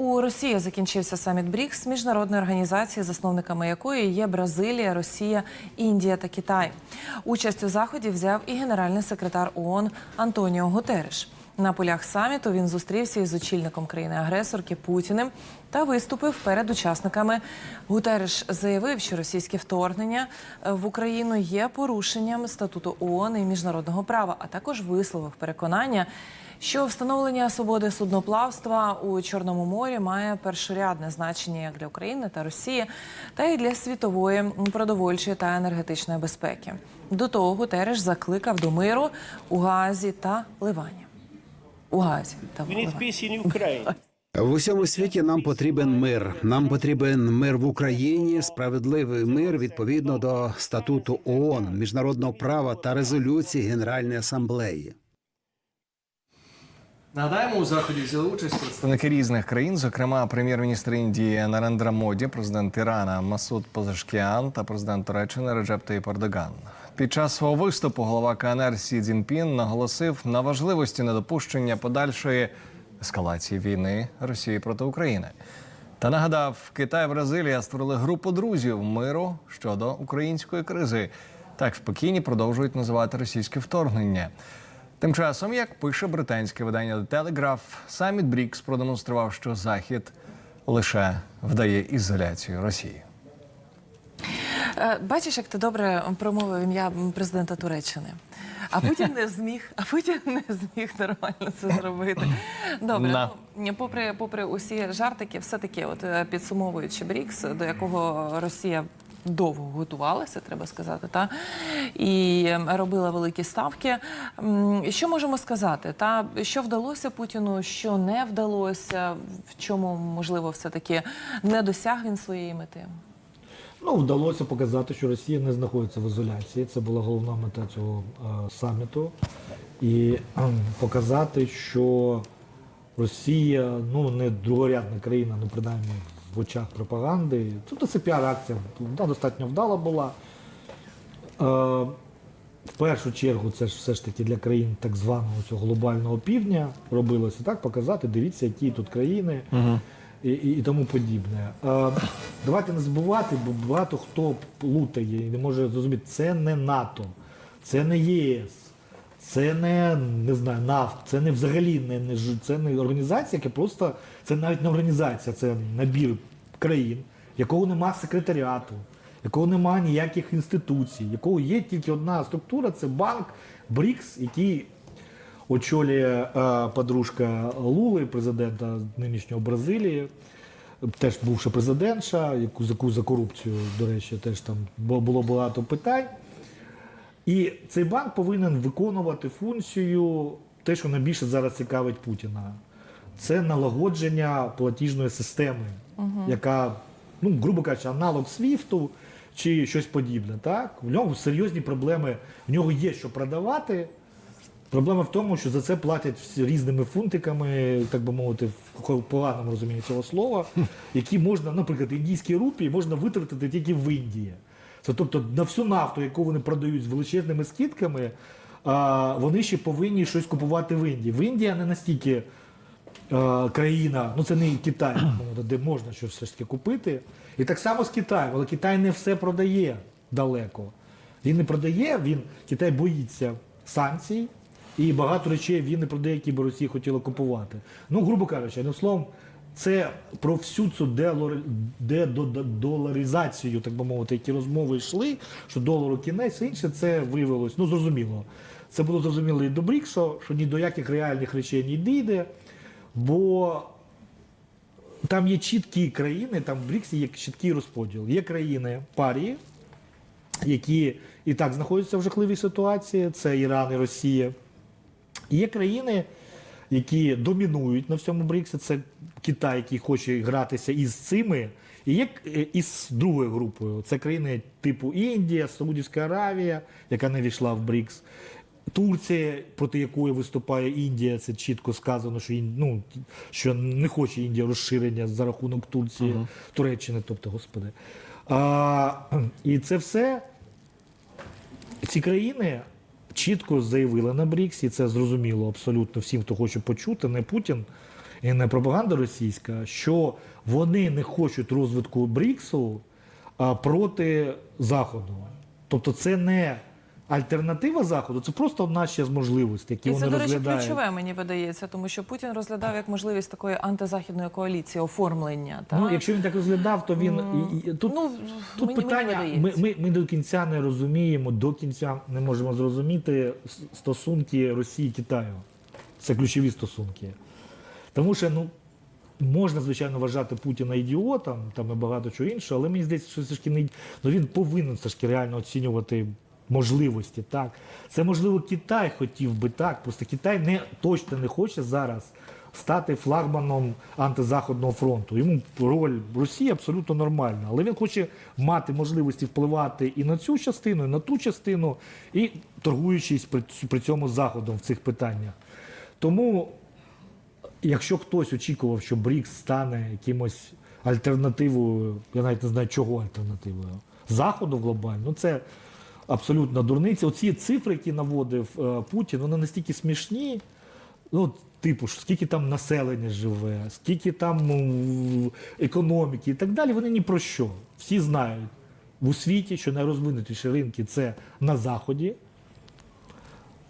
У Росії закінчився саміт БРІКС, міжнародної організації, засновниками якої є Бразилія, Росія, Індія та Китай. Участь у заході взяв і генеральний секретар ООН Антоніо Гутереш. На полях саміту він зустрівся із очільником країни-агресорки Путіним та виступив перед учасниками. Гутереш заявив, що російське вторгнення в Україну є порушенням статуту ООН і міжнародного права, а також висловив переконання, що встановлення свободи судноплавства у Чорному морі має першорядне значення як для України та Росії, та й для світової продовольчої та енергетичної безпеки. До того Гутереш закликав до миру у Газі та Ливані. У Газі та в Ливані. В усьому світі нам потрібен мир. Нам потрібен мир в Україні, справедливий мир відповідно до статуту ООН, міжнародного права та резолюції Генеральної асамблеї. Нагадаємо, у заході взяли участь представники різних країн, зокрема прем'єр-міністр Індії Нарендра Моді, президент Ірана Масуд Пазашкіан та президент Туреччини Реджеп Таyyip Ердоган. Під час свого виступу голова КНР Сі Цзіньпін наголосив на важливості недопущення подальшої ескалації війни Росії проти України. Та нагадав, Китай і Бразилія створили групу друзів миру щодо української кризи. Так спокійні продовжують називати російське вторгнення. Тим часом, як пише британське видання The Telegraph, саміт Брікс продемонстрував, що Захід лише вдає ізоляцію Росії. Е, Бачиш, як ти добре промовив ім'я президента Туреччини. А Путін не зміг, а Путін не зміг нормально це зробити. Добре, ну, попри, попри усі жартики, все-таки, от е, підсумовуючи БРІКС, до якого Росія довго готувалася, треба сказати, та і ем, робила великі ставки. Що можемо сказати? Та що вдалося Путіну, що не вдалося, в чому можливо все-таки не досяг він своєї мети? Ну, вдалося показати, що Росія не знаходиться в ізоляції. Це була головна мета цього е, саміту. І кхм, показати, що Росія ну не другорядна країна, ну принаймні в очах пропаганди. Тобто це піар-акція, вона достатньо вдала була. Е, в першу чергу це ж все ж таки для країн так званого цього глобального півдня робилося так, показати, дивіться, які тут країни і, і, і тому подібне. Е, давайте не забувати, бо багато хто плутає і не може зрозуміти, це не НАТО, це не ЄС, це не, не знаю, НАФ, це не взагалі не, не це не організація, яка просто це навіть не організація, це набір країн, якого нема секретаріату, якого нема ніяких інституцій, якого є тільки одна структура це банк БРІКС, який очолює е, подружка Лули, президента нинішнього Бразилії, теж бувша президентша, яку за корупцію, до речі, теж там було багато питань. І цей банк повинен виконувати функцію, те, що найбільше зараз цікавить Путіна. Це налагодження платіжної системи, яка, ну, грубо кажучи, аналог Свіфту чи щось подібне. Так? В нього серйозні проблеми, в нього є що продавати. Проблема в тому, що за це платять різними фунтиками, так би мовити, в поганому розумінні цього слова, які можна, наприклад, індійські рупії можна витратити тільки в Індії. Це тобто на всю нафту, яку вони продають з величезними скидками, вони ще повинні щось купувати в Індії. В Індія не настільки країна, ну це не Китай, де можна щось все ж таки купити. І так само з Китаєм, але Китай не все продає далеко. Він не продає, він Китай боїться санкцій, і багато речей він не продає, які б Росія хотіла купувати. Ну, грубо кажучи, одним словом, це про всю цю дедоларизацію, так би мовити, які розмови йшли, що долару кінець, інше це виявилось, ну зрозуміло. Це було зрозуміло і до Бріксу, що ні до яких реальних речей не дійде, бо там є чіткі країни, там в Бріксі є чіткий розподіл. Є країни парії, які і так знаходяться в жахливій ситуації, це Іран і Росія. Є країни, які домінують на всьому Бріксі, це Китай, який хоче гратися із цими. І є е, із другою групою. Це країни типу Індія, Саудівська Аравія, яка не війшла в Брікс. Турція, проти якої виступає Індія, це чітко сказано, що, ну, що не хоче Індія розширення за рахунок Турції, Туреччини, тобто, господи. А, і це все ці країни чітко заявили на БРІКС, і це зрозуміло абсолютно всім, хто хоче почути, не Путін і не пропаганда російська, що вони не хочуть розвитку БРІКСу проти Заходу. Тобто це не альтернатива Заходу, це просто одна ще з можливостей, які І це, вони до речі, розглядають. ключове, мені видається, тому що Путін розглядав як можливість такої антизахідної коаліції, оформлення. Та? Ну, якщо він так розглядав, то він і, і, тут, Ну, тут мені- мені питання. Ми, ми, ми до кінця не розуміємо, до кінця не можемо зрозуміти стосунки Росії і Китаю. Це ключові стосунки. Тому що ну, можна, звичайно, вважати Путіна ідіотом там і багато чого іншого, але мені здається, що все ж таки не ну, він повинен все ж таки реально оцінювати можливості. Так. Це можливо Китай хотів би так. Просто Китай не точно не хоче зараз стати флагманом антизаходного фронту. Йому роль Росії абсолютно нормальна, але він хоче мати можливості впливати і на цю частину, і на ту частину, і торгуючись при, цьому заходом в цих питаннях. Тому якщо хтось очікував, що БРІКС стане якимось альтернативою, я навіть не знаю, чого альтернативою, заходу глобально, ну це абсолютно дурниця. Оці цифри, які наводив е, Путін, вони настільки смішні. Ну, типу, скільки там населення живе, скільки там економіки і так далі, вони ні про що. Всі знають в у світі, що найрозвинутіші ринки це на Заході.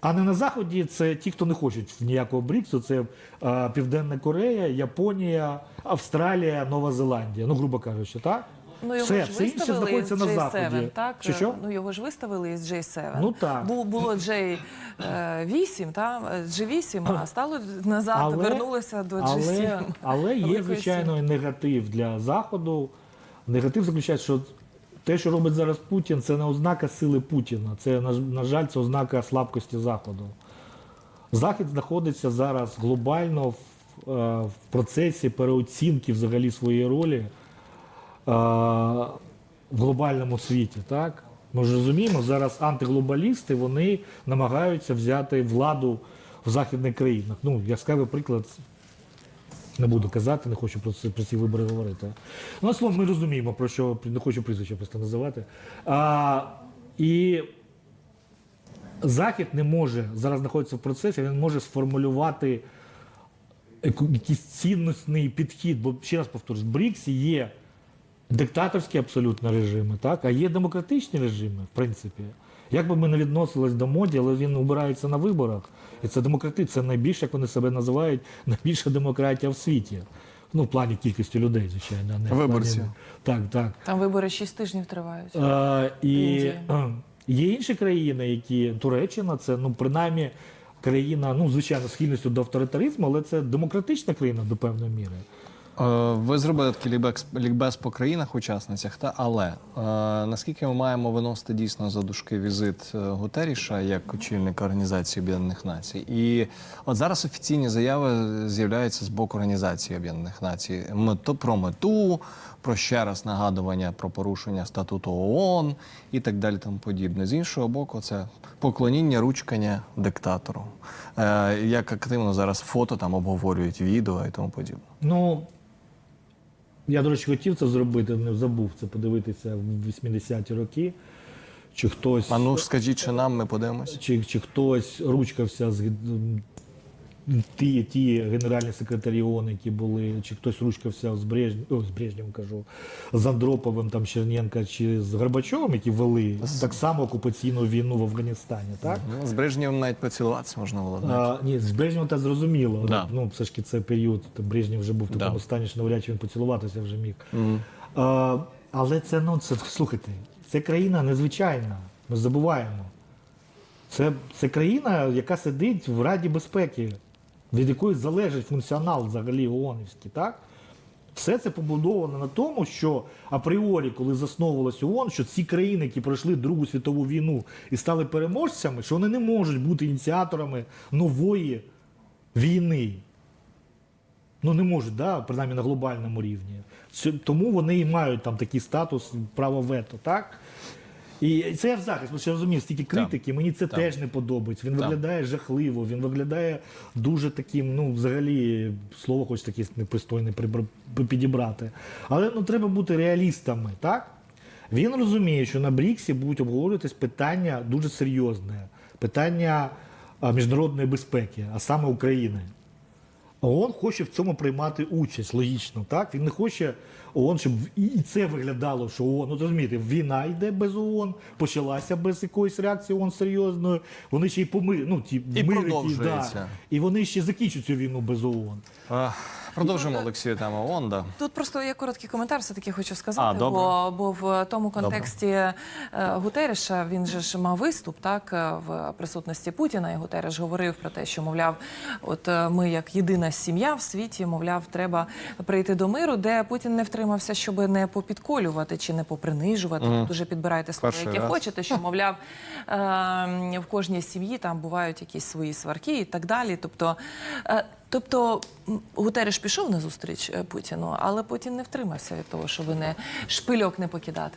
А не на Заході це ті, хто не хочуть ніякого БРІКСу, це е, Південна Корея, Японія, Австралія, Нова Зеландія. Ну, грубо кажучи, так? Ну, його все, ж все інше виставили знаходиться на Заході. Так? Чи що? Ну, його ж виставили із J7. Ну, так. Бу- було J8, та? G8, а стало назад, вернулося до але, G7. але є, звичайно, і негатив для Заходу. Негатив заключається, що те, що робить зараз Путін, це не ознака сили Путіна. Це, на, жаль, це ознака слабкості Заходу. Захід знаходиться зараз глобально в, е, в процесі переоцінки взагалі своєї ролі е, в глобальному світі. Так? Ми ж розуміємо, зараз антиглобалісти вони намагаються взяти владу в західних країнах. Ну, яскравий приклад. Не буду казати, не хочу про, це, про ці вибори говорити. Ну, словом, ми розуміємо, про що не хочу прізвища просто називати. А, і Захід не може зараз знаходиться в процесі, він може сформулювати якийсь цінностний підхід. Бо ще раз повторюсь, в БРІКСі є диктаторські абсолютно режими, так? а є демократичні режими, в принципі. Як би ми не відносились до моді, але він обирається на виборах. І це демократи, це найбільше, як вони себе називають, найбільша демократія в світі. Ну, в плані кількості людей, звичайно. не в плані- Так, так. Там вибори 6 тижнів тривають. Е, і е, є інші країни, які Туреччина, це ну принаймні країна, ну звичайно, схильністю до авторитаризму, але це демократична країна до певної міри. Е, Ви зробили такий лікбез, лікбез по країнах-учасницях, та але е, наскільки ми маємо виносити дійсно за дужки візит е, Гутеріша як очільника Організації Об'єднаних Націй? І от зараз офіційні заяви з'являються з боку Організації Об'єднаних Націй мету про мету, про ще раз нагадування про порушення статуту ООН і так далі. Тому подібне. З іншого боку, це поклоніння ручкання диктатору. Е, як активно зараз фото там обговорюють відео і тому подібне. Ну я, до речі, хотів це зробити, не забув це подивитися в 80-ті роки. Чи хтось, А ну скажіть, чи нам ми подивимось? чи, чи хтось ручкався з ті, ті генеральні секретарі ООН, які були, чи хтось ручкався з Брежнєвим, о, з Брежнєвим, кажу, з Андроповим, там, Черненка, чи з Горбачовим, які вели так само окупаційну війну в Афганістані, так? Ну, з Брежнєвим навіть поцілуватися можна було. А, ні, з Брежнєвим та зрозуміло. Да. Ну, все ж таки це період, Брежнєв вже був в такому Да. стані, що навряд чи він поцілуватися вже міг. А, але це, ну, це, слухайте, це країна незвичайна, ми забуваємо. Це, це країна, яка сидить в Раді безпеки, від якої залежить функціонал взагалі ООНівський, так? Все це побудовано на тому, що апріорі, коли засновувалась ООН, що ці країни, які пройшли Другу світову війну і стали переможцями, що вони не можуть бути ініціаторами нової війни. Ну не можуть, да? принаймні на глобальному рівні. Тому вони і мають там такий статус права вето, так? І це я в захист, бо що я розумію, стільки критики, мені це теж не подобається. Він виглядає жахливо, він виглядає дуже таким, ну, взагалі, слово хоч таке непристойне підібрати. Але ну, треба бути реалістами, так? Він розуміє, що на Бріксі будуть обговорюватись питання дуже серйозне, питання міжнародної безпеки, а саме України. ООН хоче в цьому приймати участь, логічно, так? Він не хоче ООН, щоб і це виглядало, що ООН, ну розумієте, війна йде без ООН, почалася без якоїсь реакції ООН серйозної. Вони ще й помир, ну ті І мир, які- да, і вони ще закінчать цю війну без ООН. А, Продовжимо Олексію тему ООН, да. Тут просто є короткий коментар, все таки хочу сказати. А, добре. бо, бо в тому контексті е, Гутереша він же ж мав виступ так е, в присутності Путіна. І Гутереш говорив про те, що мовляв, от е, ми як єдина сім'я в світі, мовляв, треба прийти до миру, де Путін не втримався, щоб не попідколювати чи не попринижувати. Тут уже підбирайте слова, Перший які раз. хочете, що мовляв е, в кожній сім'ї там бувають якісь свої сварки і так далі. Тобто. е, Тобто Гутереш пішов на зустріч е, Путіну, але Путін не втримався від того, що ви не шпильок не покидати.